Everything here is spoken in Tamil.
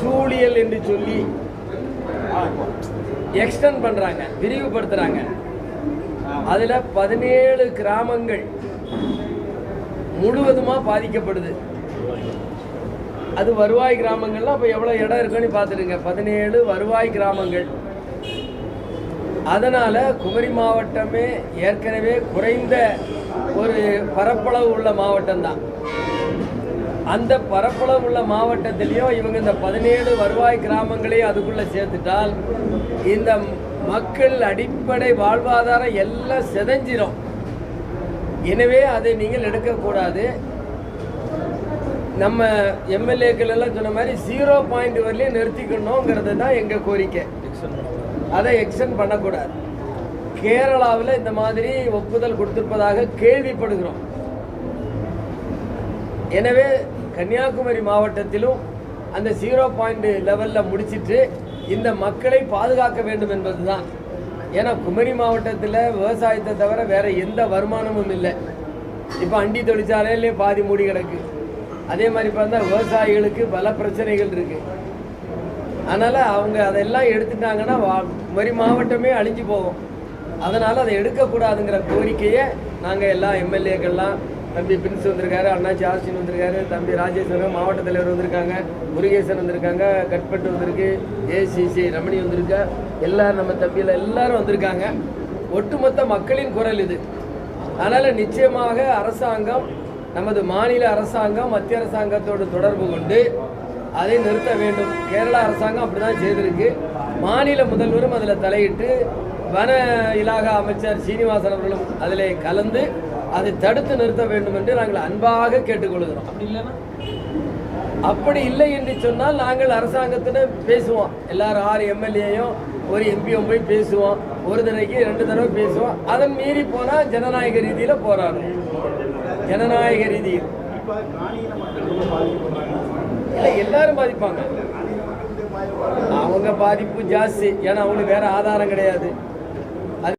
சூழியல் என்று சொல்லி எக்ஸ்டெண்ட் பண்ணுறாங்க விரிவுபடுத்துகிறாங்க அதில் பதினேழு கிராமங்கள் முழுவதுமாக பாதிக்கப்படுது. அது வருவாய் கிராமங்கள்லாம் அப்போ எவ்வளோ இடம் இருக்குன்னு பார்த்துருங்க பதினேழு வருவாய் கிராமங்கள். அதனால் குமரி மாவட்டமே ஏற்கனவே குறைந்த ஒரு பரப்பளவு உள்ள மாவட்டம்தான். அந்த பரப்பளவு உள்ள மாவட்டத்திலையும் இவங்க இந்த பதினேழு வருவாய் கிராமங்களையும் அதுக்குள்ளே சேர்த்துட்டால் இந்த மக்கள் அடிப்படை வாழ்வாதாரம் எல்லாம் செதஞ்சிரும். எனவே அதை நீங்கள் எடுக்கக்கூடாது. நம்ம எம்எல்ஏக்கள் எல்லாம் சொன்ன மாதிரி ஜீரோ பாயிண்ட் வரலையும் நிறுத்திக்கணுங்கிறது தான் எங்கள் கோரிக்கை. அதை எக்ஸ்டெண்ட் பண்ணக்கூடாது. கேரளாவில் இந்த மாதிரி ஒப்புதல் கொடுத்திருப்பதாக கேள்விப்படுகிறோம். எனவே கன்னியாகுமரி மாவட்டத்திலும் அந்த ஜீரோ பாயிண்ட் லெவலில் முடிச்சிட்டு இந்த மக்களை பாதுகாக்க வேண்டும் என்பது தான் ஏன்னா குமரி மாவட்டத்தில் விவசாயத்தை தவிர வேறு எந்த வருமானமும் இல்லை. இப்போ அண்டி தொழிற்சாலையிலே பாதி மூடி கிடக்கு. அதே மாதிரி பார்த்தா விவசாயிகளுக்கு பல பிரச்சனைகள் இருக்குது அதனால் அவங்க அதெல்லாம் எடுத்துட்டாங்கன்னா குமரி மாவட்டமே அழிஞ்சு போகும். அதனால் அதை எடுக்கக்கூடாதுங்கிற கோரிக்கையை நாங்கள் எல்லா எம்எல்ஏக்கள்லாம் தம்பி பிரின்ஸ் வந்திருக்காரு அண்ணாச்சி ஆஸ்டின் வந்திருக்காரு தம்பி ராஜேஸ்வரன் மாவட்ட தலைவர் வந்திருக்காங்க முருகேசன் வந்திருக்காங்க கட்பட்டு வந்திருக்கு ஏசிசி ரமணி வந்திருக்கா எல்லாரும் நம்ம தம்பியில் எல்லாரும் வந்திருக்காங்க. ஒட்டுமொத்த மக்களின் குரல் இது. அதனால் நிச்சயமாக அரசாங்கம் நமது மாநில அரசாங்கம் மத்திய அரசாங்கத்தோடு தொடர்பு கொண்டு அதை நிறுத்த வேண்டும். கேரளா அரசாங்கம் அப்படி தான் செய்திருக்கு. மாநில முதல்வரும் அதில் தலையிட்டு வன இலாகா அமைச்சர் சீனிவாசன் அவர்களும் அதில் கலந்து அதை தடுத்து நிறுத்த வேண்டும் என்று நாங்கள் அன்பாக கேட்டுக்கொள்கிறோம். அப்படி இல்லைன்னா? அப்படி இல்லை என்று சொன்னால் நாங்கள் அரசாங்கத்திடம் பேசுவோம். எல்லாரும் ஆறு எம்எல்ஏயும் ஒரு எம்பியும் போய் பேசுவோம். ஒரு தடவைக்கு ரெண்டு தடவை பேசுவோம். அதன் மீறி போனால் ஜனநாயக ரீதியில் போராடும். ஜனநாயக ரீதியில். இல்லை எல்லாரும் பாதிப்பாங்க. அவங்க பாதிப்பு ஜாஸ்தி. ஏன்னா அவங்களுக்கு வேற ஆதாரம் கிடையாது.